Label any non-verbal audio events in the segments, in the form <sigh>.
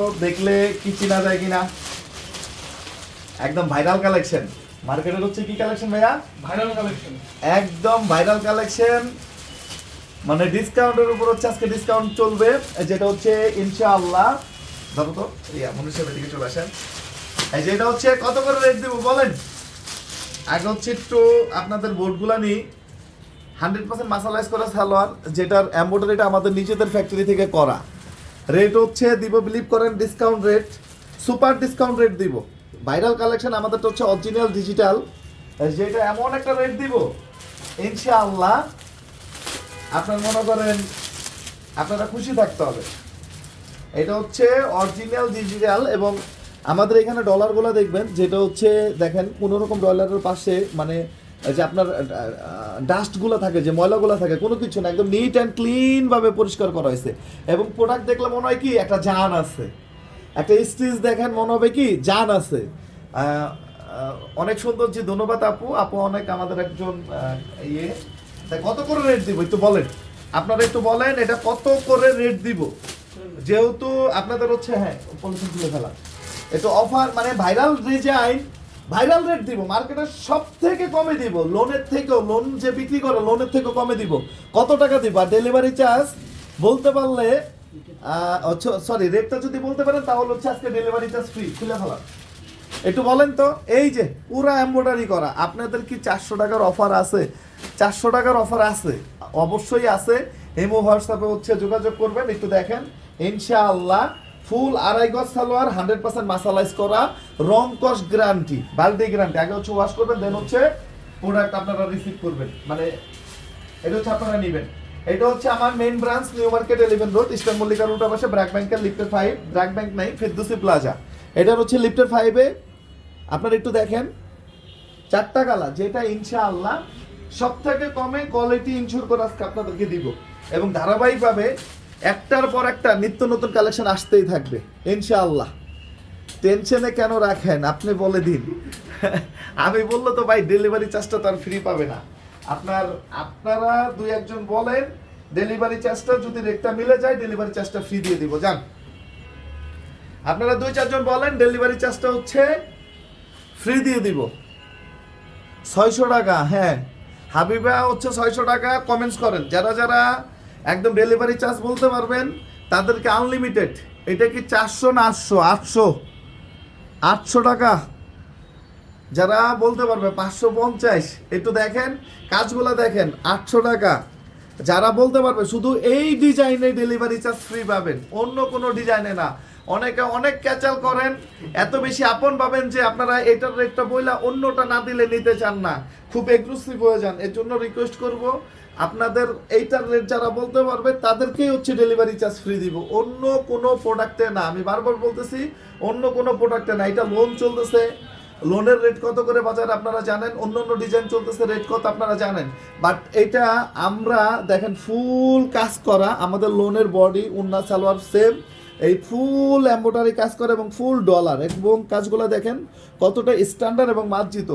তো দেখলে কি চিনা যায় কিনা? একদম ভাইরাল কালেকশন মার্কেটের হচ্ছে কি কালেকশন ভাইয়া? ভাইরাল কালেকশন একদম ভাইরাল কালেকশন মানে ডিসকাউন্টের উপর হচ্ছে আজকে ডিসকাউন্ট চলবে। যেটা হচ্ছে ইনশাআল্লাহ। ধরো তো ইয়া মনুষ্য দিকে চলে আসেন। এই যেটা হচ্ছে কত করে রেট দেবো বলেন? আগে হচ্ছে একটু আপনাদের বোর্ডগুলো নিই। হান্ড্রেড পার্সেন্ট মাসালাইজ করা সালোয়ার যেটার এম্ব্রয়ডারিটা আমাদের নিজেদের ফ্যাক্টরি থেকে করা। রেট হচ্ছে দিব বিলিভ করেন discount rate super discount rate দিব। ভাইরাল কালেকশন আমাদেরটা হচ্ছে অরিজিনাল ডিজিটাল যেটা এমন একটা রেট দিব, ইনশাআল্লাহ আপনার মনে করেন আপনারা খুশি থাকতে হবে। এটা হচ্ছে অরিজিনাল ডিজিটাল এবং আমাদের এখানে ডলারগুলো দেখবেন, যেটা হচ্ছে দেখেন কোনো রকম ডলারের পাশে মানে যে আপনার ডাস্টগুলো থাকে, যে ময়লাগুলো থাকে, কোনো কিছু না, একদম নিট অ্যান্ড ক্লিন ভাবে পরিষ্কার করা হয়েছে। এবং প্রোডাক্ট দেখলে মনে হয় কি, একটা জান আছে। একটা স্টিচ দেখেন, মনে হবে কি, জান আছে। অনেক সুন্দর যে ধন্যবাদ আপু। আপু অনেক আমাদের একজন ইয়ে। কত করে রেট দিব, একটু বলেন। আপনারা একটু বলেন, এটা কত করে রেট দিব? যেহেতু আপনাদের হচ্ছে হ্যাঁ পলিসি খুলে ফেলা। একটু অফার মানে ভাইরাল ডিজাইন ভাইরাল রেট দিব মার্কেটে সব থেকে কমে দিব লোনের থেকেও লোন যে বিক্রি করে লোনের থেকেও কমে দিব। কত টাকা দিব? ডেলিভারি চার্জ বলতে পারলে সরি রেটটা যদি বলতে পারেন, তাহলে হচ্ছে আজকে ডেলিভারি চার্জ ফ্রি খুলে ফেলা একটু বলেন তো, এই যে পুরা এমব্রয়ডারি করা, আপনাদের কি চারশো টাকার অফার আছে? চারশো টাকার অফার আছে, অবশ্যই আছে। হেমো হোয়াটসঅ্যাপে হচ্ছে যোগাযোগ করবেন, একটু দেখেন। ইনশাআল্লাহ ফুল আড়াই গজ সালোয়ার হান্ড্রেড পার্সেন্ট মাসালাইজ করা, রং কস গ্যারান্টি বালতি গ্যারান্টি আগে হচ্ছে ওয়াশ করবেন দেন হচ্ছে প্রোডাক্ট আপনারা রিসিভ করবেন। মানে এটা হচ্ছে আপনারা নেবেন। এটা হচ্ছে আমার main branch new market eleven road eastern Mallika road পাশে ব্র্যাক ব্যাংকের লিফটের ফাইভ ব্র্যাক ব্যাংক নাই ফেরদুসি প্লাজা এটার হচ্ছে লিফটের ফাইভে আপনারা একটু দেখেন, চারটা কালার যেটা ইনশাআল্লাহ সব থেকে কমে কোয়ালিটি ইনশিওর করে আজকে আপনাদেরকে দিব। এবং ধারাবাহিকভাবে একটার পর একটা নিত্য নতুন কালেকশন আসতেই থাকবে, ইনশাআল্লাহ। টেনশনে কেন রাখেন? আপনি বলে দিন। <laughs> আমি বলল তো ভাই ডেলিভারি চার্জটা তো আর ফ্রি পাবে না। আপনার, আপনারা দুই একজন বলেন ডেলিভারি চার্জটা যদি রেটটা মিলে যায় ডেলিভারি চার্জটা ফ্রি দিয়ে দিব। যান। আপনারা দুই চারজন বলেন ডেলিভারি চার্জটা হচ্ছে ফ্রি দিয়ে দিব। ছয়শো টাকা হ্যাঁ। হাবিবা হচ্ছে ছয়শো টাকা কমেন্টস করেন। যারা যারা একদম ডেলিভারি চার্জ বলতে পারবেন, তাদেরকে আনলিমিটেড এটা কি চারশো না আটশো? আটশো। আটশো টাকা। যারা বলতে পারবে পাঁচশো পঞ্চাশ, একটু দেখেন, কাজগুলো দেখেন, আটশো টাকা। যারা বলতে পারবে শুধু এই ডিজাইনে ডেলিভারি চার্জ ফ্রি পাবেন, অন্য কোনো ডিজাইনে না। অনেকে অনেক ক্যাচাল করেন, এত বেশি আপন পাবেন যে আপনারা এটার রেটটা বইলা অন্যটা না দিলে নিতে চান না। খুব এগ্রেসিভ হয়ে যান। এর জন্য রিকোয়েস্ট করব, আপনাদের এইটার রেট যারা বলতে পারবে, তাদেরকেই হচ্ছে ডেলিভারি চার্জ ফ্রি দিব। অন্য কোনো প্রোডাক্টে না। আমি বারবার বলতেছি, অন্য কোনো প্রোডাক্টে না। এটা লোন চলতেছে। লোনের রেট কত করে বাজারে আপনারা জানেন? অন্য অন্য ডিজাইন চলতেছে রেট কত আপনারা জানেন? বাট এটা আমরা দেখেন ফুল কাজ করা, আমাদের লোনের বডি উন্না সালোয়ার সেম এই ফুল এম্বোটারি কাজ করে এবং ফুল ডলার এবং কাজগুলো দেখেন কতটা স্ট্যান্ডার্ড এবং মার্জিত।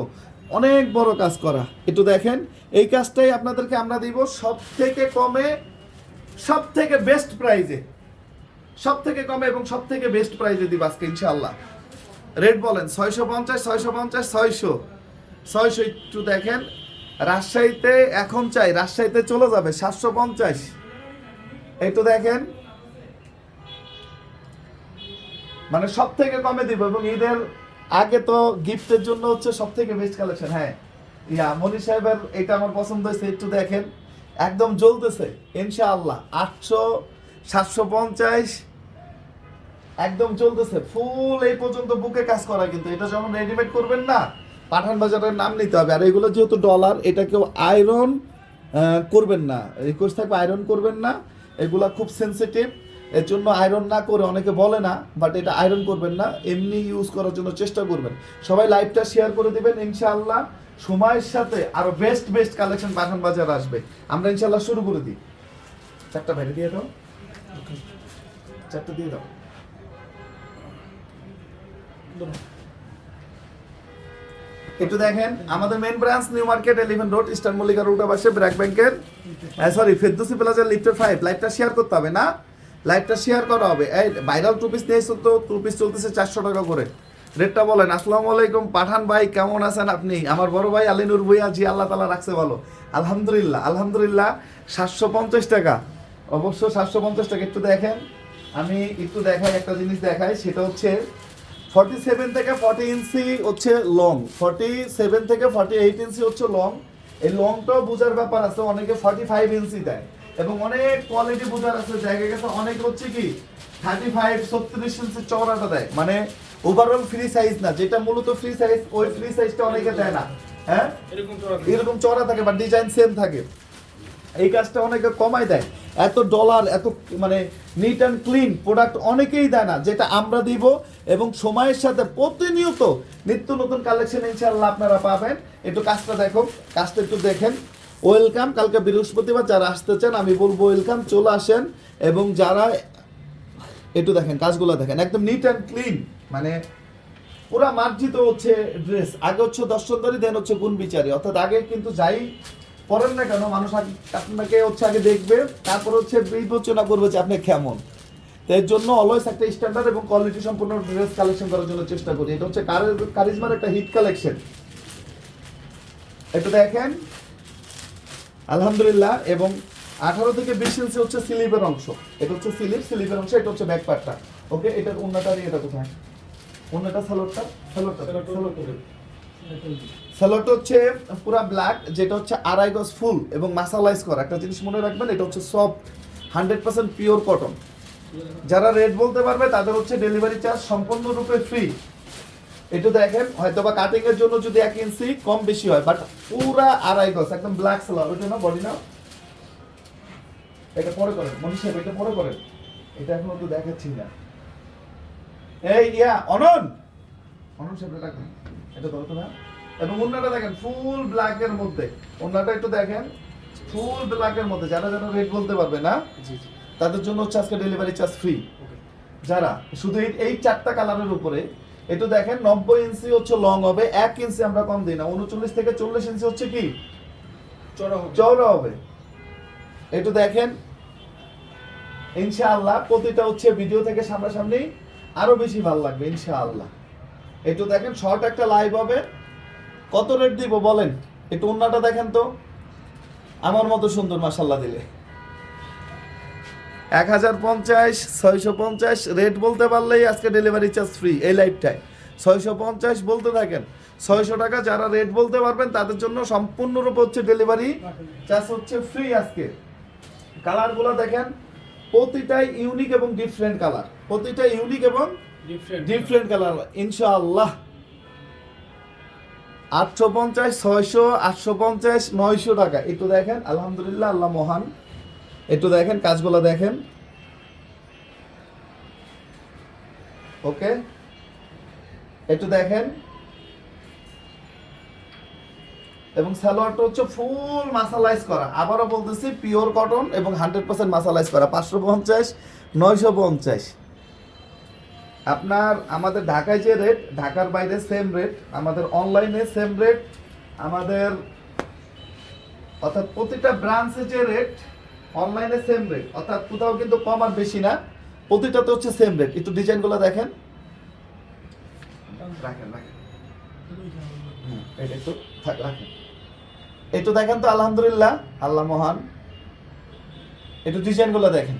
অনেক বড় কাজ করা। একটু দেখেন, এই কাজটাই আপনাদেরকে আমরা দিব সব থেকে কমে সব থেকে বেস্ট প্রাইজে সব থেকে কমে এবং সব থেকে বেস্ট প্রাইজে দিব আজকে, ইনশাআল্লাহ। রেট বলেন, ছয়শো পঞ্চাশ ছয়শো পঞ্চাশ, ছয়শো। ছয়শো একটু দেখেন, রাজশাহীতে এখন চাই, রাজশাহীতে চলে যাবে, সাতশো পঞ্চাশ। একটু দেখেন মানে সব থেকে কমে দিব এবং ঈদের আগে তো গিফটের জন্য হচ্ছে সব থেকে বেস্ট কালেকশন হ্যাঁ। ইয়া মনি সাহেবের এটা আমার পছন্দ হয়েছে, একটু দেখেন। একদম জ্বলতেছে, ইনশাআল্লাহ। আটশো সাতশো পঞ্চাশ, একদম চলতেছে ফুল এই পর্যন্ত বুকে কাজ করা কিন্তু। এটা যখন রেডিমেড করবেন না, পাঠান বাজারের নাম নিতে হবে। আর এগুলো যেহেতু ডলার এটা কেউ আয়রন করবেন না। রিকোয়েস্ট থাকবে আয়রন করবেন না। এগুলা খুব সেনসিটিভ এর জন্য আয়রন না করে অনেকে বলে না বাট এটা আয়রন করবেন না, এমনি ইউজ করার জন্য চেষ্টা করবেন। সবাই লাইভটা শেয়ার করে দেবেন, ইনশাআল্লাহ সময়ের সাথে আরও বেস্ট বেস্ট কালেকশন পাঠান বাজার আসবে। আমরা ইনশাআল্লাহ শুরু করে দিই। চারটা বাইরে দিয়ে দাও। চারটা দিয়ে দাও। একটু দেখেন, আমাদের main branch new market eleven road eastern Mallika road পাশে ব্র্যাক ব্যাংকের সরি ফেরদুসি প্লাজার লিফটের ফাইভ লাইভটা শেয়ার করতে হবে না? লাইভটা শেয়ার করা হবে। এই ভাইরাল টু পিস নিয়েছো তো টু পিস চলতেছে চারশো টাকা করে। রেটটা বলেন, আসসালামু আলাইকুম, পাঠান ভাই, কেমন আছেন আপনি? আমার বড় ভাই আলিনুর ভুইয়া, জি, আল্লাহ তালা রাখছে ভালো। আলহামদুলিল্লাহ আলহামদুলিল্লাহ, সাতশো পঞ্চাশ টাকা। অবশ্য সাতশো পঞ্চাশ টাকা একটু দেখেন। আমি একটু দেখাই, একটা জিনিস দেখাই, সেটা হচ্ছে ফর্টি সেভেন থেকে ফর্টি ইঞ্চি হচ্ছে লং ফর্টি সেভেন থেকে ফর্টি এইট ইঞ্চি হচ্ছে লং এই লংটাও বোঝার ব্যাপার আছে, অনেকে ফর্টি ফাইভ ইঞ্চি দেয়। এবং অনেক কোয়ালিটি বোঝার আছে জায়গা গেছে। অনেক হচ্ছে কি থার্টি ফাইভ ছত্রিশ ইঞ্চি চওড়াটা দেয়। মানে ওভারঅল ফ্রি সাইজ না যেটা মূলত ফ্রি সাইজ ওই ফ্রি সাইজটা অনেকে দেয় না। হ্যাঁ? এরকম চড়া থাকে। বা ডিজাইন সেম থাকে। এই কাজটা অনেকে কমাই দেয়। এত ডলার এত মানে নিট অ্যান্ড ক্লিন প্রোডাক্ট অনেকেই দেয় না যেটা আমরা দিব। এবং সময়ের সাথে প্রতিনিয়ত নিত্য নতুন কালেকশন ইনশাল্লাহ আপনারা পাবেন। একটু কাজটা দেখো কাজটা একটু দেখেন। ওয়েলকাম কালকে বৃহস্পতিবার যারা আসতে চান, আমি বলব ওয়েলকাম চলে আসেন। এবং যারা, একটু দেখেন, কাজগুলো দেখেন, একদম নিট অ্যান্ড ক্লিন মানে পুরা মার্জিত হচ্ছে ড্রেস আগে হচ্ছে দর্শনদারি দেন হচ্ছে গুণ বিচারি। অর্থাৎ আগে কিন্তু যাই পরেন না কেন, মানুষ আগে, আপনাকে হচ্ছে আগে দেখবে, তারপর হচ্ছে বিবেচনা করবে যে আপনি কেমন। এর জন্য অলওয়েজ একটা স্ট্যান্ডার্ড এবং কোয়ালিটি সম্পূর্ণ ড্রেস কালেকশন করার জন্য চেষ্টা করি। এটা হচ্ছে কারিজমার একটা হিট কালেকশন একটু দেখেন। আলহামদুলিল্লাহ এবং আঠারো থেকে বিশ ইঞ্চি হচ্ছে স্লিপের অংশ। এটা হচ্ছে স্লিপ স্লিপের অংশ এটা হচ্ছে ব্যাক পার্টটা ওকে এটার উন্নটা দিয়ে এটা কোথায়? উন্নটা সালোয়ারটা? সালোয়ারটা সালোয়ারটা স্যালোয়ারটা হচ্ছে পুরো ব্ল্যাক যেটা হচ্ছে আড়াই গজ ফুল এবং মাসালাইজ করা। একটা জিনিস মনে রাখবেন এটা হচ্ছে soft hundred percent pure cotton. যারা রেট বলতে পারবে তাদের হচ্ছে ডেলিভারি চার্জ সম্পূর্ণরূপে ফ্রি। একটু দেখেন হয়তো বা কাটিং এর জন্য যদি এক ইঞ্চি কম বেশি হয় বাট পুরা আড়াই গজ একদম ব্ল্যাক সালোয়ার ওইটা না বডি না? এটা পরে করেন মনীষ সাহেব এটা পরে করেন। এটা এখনও তো দেখাচ্ছি না। এই ইয়া অনন! অনন সাহেব এটা। এটা ধরো তো না। এবং অন্যটা দেখেন ফুল ব্ল্যাক এর মধ্যে। অন্যটা একটু দেখেন ফুল ব্ল্যাক এর মধ্যে। যারা যারা রেট বলতে পারবে না জি জি। তাদের জন্য হচ্ছে আজকে ডেলিভারি চার্জ ফ্রি যারা শুধু এই- এই চারটা কালারের উপরে একটু দেখেন নব্বই ইঞ্চি হচ্ছে লং হবে এক ইঞ্চি আমরা কম দিই না। উনচল্লিশ থেকে চল্লিশ ইঞ্চি হচ্ছে কি? চড়া হবে। চওড়া হবে। একটু দেখেন। ইনশাআল্লাহ প্রতিটা হচ্ছে ভিডিও থেকে সামনাসামনি আরও বেশি ভালো লাগবে ইনশাআল্লাহ। একটু দেখেন শর্ট একটা লাইভ হবে। কত রেট দিব বলেন? একটু অন্যটা দেখেন তো। আমার মতো সুন্দর মাসাল্লাহ দিলে। এক হাজার পঞ্চাশ ছয়শো পঞ্চাশ রেট বলতে পারলেই আজকে ডেলিভারি চার্জ ফ্রি এই লাইফটায় ছয়শো পঞ্চাশ বলতে থাকেন ছয়শো টাকা যারা রেট বলতে পারবেন তাদের জন্য সম্পূর্ণরূপে হচ্ছে ডেলিভারি চার্জ হচ্ছে ফ্রি আজকে। কালারগুলো দেখেন প্রতিটাই ইউনিক এবং ডিফারেন্ট কালার প্রতিটা ইউনিক এবং ডিফারেন্ট ডিফারেন্ট কালার ইনশাআল্লাহ। আটশো পঞ্চাশ ছয়শো আটশো পঞ্চাশ নয়শো টাকা। একটু দেখেন আলহামদুলিল্লাহ আল্লাহ মহান। একটু দেখেন, কাজগুলো দেখেন। ওকে? একটু দেখেন। এবং সালোয়ারটা হচ্ছে ফুল মাসালাইজ করা। আবারও বলতেছি পিওর কটন এবং হান্ড্রেড পার্সেন্ট মাসালাইজ করা। পাঁচশো পঞ্চাশ, নয়শো পঞ্চাশ। আপনার, আমাদের ঢাকায় যে রেট ঢাকার বাইরে সেম রেট আমাদের অনলাইনে সেম রেট আমাদের অর্থাৎ প্রতিটা ব্রাঞ্চে যে রেট অনলাইনে সেম রেট অর্থাৎ কোথাও কিন্তু কম আর বেশি না প্রতিটাতে হচ্ছে সেম রেট একটু ডিজাইনগুলো দেখেন। রাখেন রাখেন। একটু থাক, রাখেন। একটু দেখেন তো আলহামদুলিল্লাহ আল্লাহ মহান। একটু ডিজাইনগুলো দেখেন।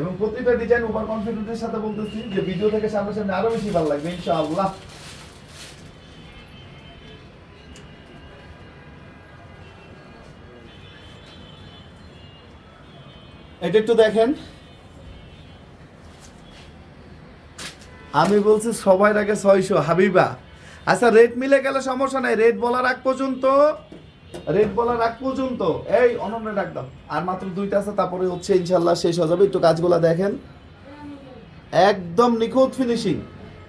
এবং প্রতিটা ডিজাইন ওভার কনফিডেন্সের সাথে বলতেছি যে ভিডিও থেকে সামনে সামনে আরও বেশি ভালো লাগবে ইনশাআল্লাহ। এটা একটু দেখেন। আমি বলছি সবাই আগে ছয়শো, হাবিবা। আচ্ছা রেট মিলে গেলে সমস্যা নাই। রেট বলার আগ পর্যন্ত রেট বলার আগ পর্যন্ত। এই, অনন্য ডাক আর মাত্র দুইটা আছে, তারপরে হচ্ছে ইনশাল্লাহ শেষ হয়ে যাবে। একটু কাজগুলো দেখেন। একদম নিখুঁত ফিনিশিং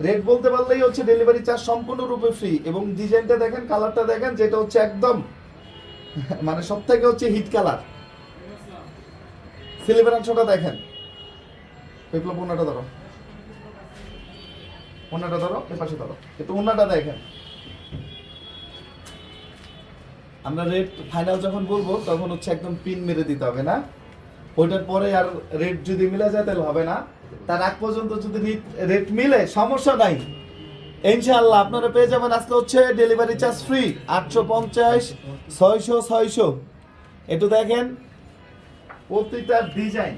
রেট বলতে পারলেই হচ্ছে ডেলিভারি চার্জ সম্পূর্ণরূপে ফ্রি এবং ডিজাইনটা দেখেন কালারটা দেখেন, যেটা হচ্ছে একদম মানে সব থেকে হচ্ছে হিট কালার সিলিভার অংশটা দেখেন। বিপ্লব ওনাটা ধরো। ওনাটা ধরো, এ পাশে ধরো। একটু ওনাটা দেখেন। আমরা রেট ফাইনাল যখন বলব, তখন হচ্ছে একদম পিন মেরে দিতে হবে, না? ওইটার পরে আর রেট যদি মিলে যায়, তাহলে হবে না। তার আগ পর্যন্ত যদি রেট মিলে, সমস্যা নাই। ইনশাআল্লাহ আপনারা পেয়ে যাবেন আজকে হচ্ছে ডেলিভারি চার্জ ফ্রি আটশো পঞ্চাশ, ছয়শো ছয়শো। একটু দেখেন। প্রতিটা ডিজাইন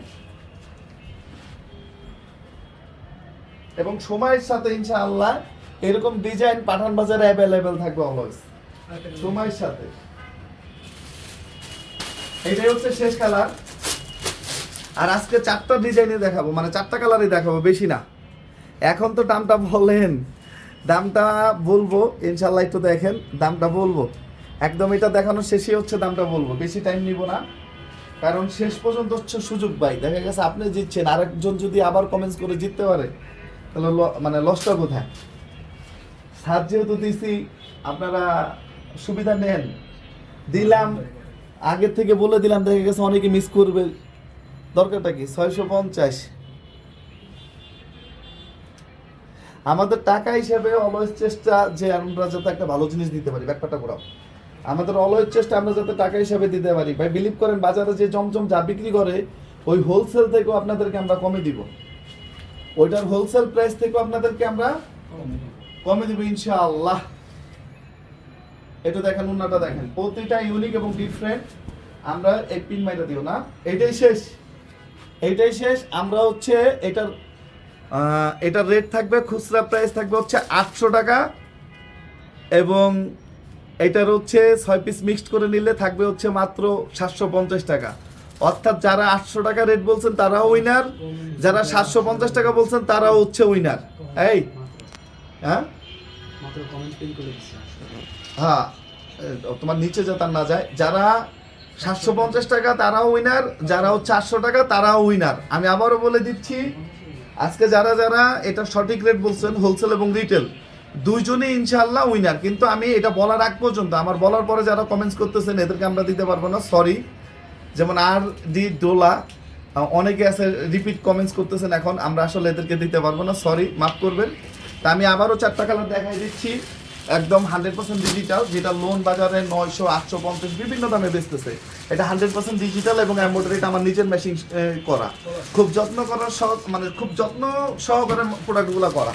এবং সময়ের সাথে ইনশাআল্লাহ এরকম ডিজাইন পাঠান বাজারে অ্যাভেলেবেল থাকবে অলওয়েজ সময়ের সাথে। এটাই হচ্ছে শেষ কালার। আর আজকে চারটা ডিজাইনে দেখাবো মানে চারটা কালারই দেখাবো, বেশি না। এখন তো দামটা বলেন। দামটা বলব ইনশাল্লাহ একটু দেখেন, দামটা বলব। একদম এটা দেখানো শেষই হচ্ছে, দামটা বলব। বেশি টাইম নিব না। কারণ শেষ পর্যন্ত হচ্ছে সুযোগ ভাই দেখা গেছে আপনি জিতছেন, আরেকজন যদি আবার কমেন্টস করে জিততে পারে, তাহলে মানে লসটা কোথায়? সাত যেহেতু দিছি, আপনারা সুবিধা নেন। দিলাম, আগের থেকে বলে দিলাম, দেখা গেছে অনেকে মিস করবে। দরকারটা কি? ছয়শো পঞ্চাশ। আমাদের টাকা হিসেবে অলওয়েজ চেষ্টা যে আমরা যাতে একটা ভালো জিনিস দিতে পারি। ব্যাপারটা করাও আমাদের অলওয়েজ চেষ্টা আমরা যাতে টাকা হিসেবে দিতে পারি। ভাই বিলিভ করেন, বাজারে যে জমজম যা বিক্রি করে, ওই হোলসেল থেকেও আপনাদেরকে আমরা কমে দিব। ওইটার হোলসেল প্রাইস থেকেও আপনাদেরকে আমরা কমে দিব, ইনশাআল্লাহ। এটা দেখেন, উন্নাটা দেখেন। প্রতিটা ইউনিক এবং ডিফারেন্ট আমরা এক পিন মাইটা দিও না। এটাই শেষ। এটাই শেষ। আমরা হচ্ছে এটার এটার রেট থাকবে, খুচরা প্রাইস থাকবে হচ্ছে আটশো টাকা এবং এটার হচ্ছে ছয় পিস মিক্সড করে নিলে থাকবে হচ্ছে মাত্র সাতশো পঞ্চাশ টাকা। অর্থাৎ যারা আটশো টাকা রেট বলছেন তারাও উইনার যারা সাতশো পঞ্চাশ টাকা বলছেন তারাও হচ্ছে উইনার এই হ্যাঁ? হ্যাঁ তোমার নিচে যাতে আর না যায়। যারা সাতশো পঞ্চাশ টাকা তারাও উইনার যারা হচ্ছে আটশো টাকা তারাও উইনার আমি আবারও বলে দিচ্ছি আজকে যারা যারা এটা সঠিক রেট বলছেন হোলসেল এবং রিটেল দুইজনই ইনশাল্লাহ উইনার কিন্তু আমি এটা বলার আগ পর্যন্ত, আমার বলার পরে যারা কমেন্টস করতেছেন, এদেরকে আমরা দিতে পারব না সরি যেমন আর ডি ডোলা অনেকে আছে রিপিট কমেন্টস করতেছেন এখন, আমরা আসলে এদেরকে দিতে পারব না সরি মাফ করবেন। তা আমি আবারও চারটা কালার দেখাই দিচ্ছি, একদম হান্ড্রেড পার্সেন্ট ডিজিটাল যেটা লোন বাজারে নয়শো আটশো পঞ্চাশ বিভিন্ন দামে বেচতেছে। এটা হান্ড্রেড পার্সেন্ট ডিজিটাল এবং এম্ব্রয়ডারি আমার নিজের মেশিন করা। খুব যত্ন করার সহ মানে খুব যত্ন সহকারে প্রোডাক্টগুলো করা।